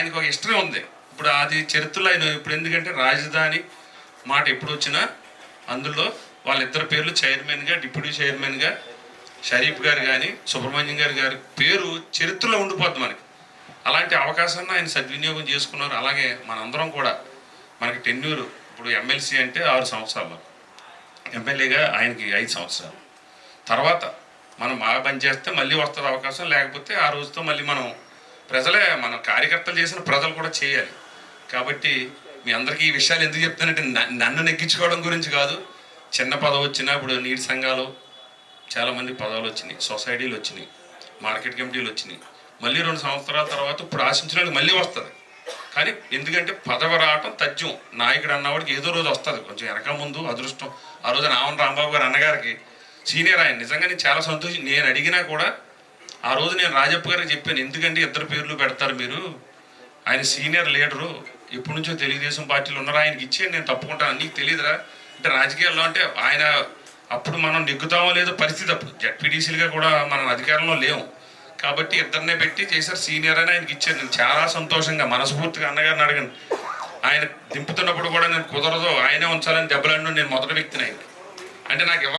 ఆయనకు ఒక హిస్టరీ ఉంది. ఇప్పుడు అది చరిత్రలో ఆయన ఇప్పుడు ఎందుకంటే రాజధాని మాట ఎప్పుడు వచ్చినా అందులో వాళ్ళిద్దరు పేర్లు చైర్మన్గా డిప్యూటీ చైర్మన్గా షరీఫ్ గారు కానీ సుబ్రహ్మణ్యం గారు గారి పేరు చరిత్రలో ఉండిపోద్ది మనకి. అలాంటి అవకాశాన్ని ఆయన సద్వినియోగం చేసుకున్నారు. అలాగే మనందరం కూడా మనకి టెన్యూరు ఇప్పుడు ఎమ్మెల్సీ అంటే ఆరు సంవత్సరాలు. ఎమ్మెల్యేగా ఆయనకి ఐదు సంవత్సరాలు. తర్వాత మనం బాగా పనిచేస్తే మళ్ళీ వస్తుంది అవకాశం లేకపోతే ఆ రోజుతో మళ్ళీ మనం ప్రజలే మన కార్యకర్తలు చేసిన ప్రజలు కూడా చేయాలి. కాబట్టి మీ అందరికీ ఈ విషయాలు ఎందుకు చెప్తానంటే న- నన్ను నెగ్గించుకోవడం గురించి కాదు. చిన్న పదవి వచ్చినా ఇప్పుడు నీటి సంఘాలు చాలామంది పదవులు వచ్చినాయి. సొసైటీలు వచ్చినాయి. మార్కెట్ కమిటీలు వచ్చినాయి. మళ్ళీ రెండు సంవత్సరాల తర్వాత ఇప్పుడు ఆశించడానికి మళ్ళీ వస్తుంది. కానీ ఎందుకంటే పదవి రావటం తథ్యం. నాయకుడు అన్నవాడికి ఏదో రోజు వస్తుంది. కొంచెం వెనక ముందు అదృష్టం. ఆ రోజు నావన్ రాంబాబు గారు అన్నగారికి సీనియర్ ఆయన. నిజంగా నేను చాలా సంతోషం నేను అడిగినా కూడా ఆ రోజు నేను రాజప్ప గారికి చెప్పాను ఎందుకంటే ఇద్దరు పేర్లు పెడతారు మీరు? ఆయన సీనియర్ లీడరు ఎప్పటి నుంచో తెలుగుదేశం పార్టీలో ఉన్నారు ఆయనకి ఇచ్చేయండి నేను తప్పుకుంటాను. నీకు తెలియదురా అంటే రాజకీయాల్లో అంటే ఆయన అప్పుడు మనం నెగ్గుతామో లేదో పరిస్థితి అప్పుడు. జడ్పీటీసీలుగా కూడా మనం అధికారంలో లేము. కాబట్టి ఇద్దరినే పెట్టి చేశారు సీనియర్ అని ఆయనకి ఇచ్చారు. నేను చాలా సంతోషంగా మనస్ఫూర్తిగా అన్నగారిని అడగను. ఆయన దింపుతున్నప్పుడు కూడా నేను కుదరదు ఆయనే ఉంచాలని దెబ్బలాడిన నేను మొదటి వ్యక్తిని ఆయనకి. అంటే నాకు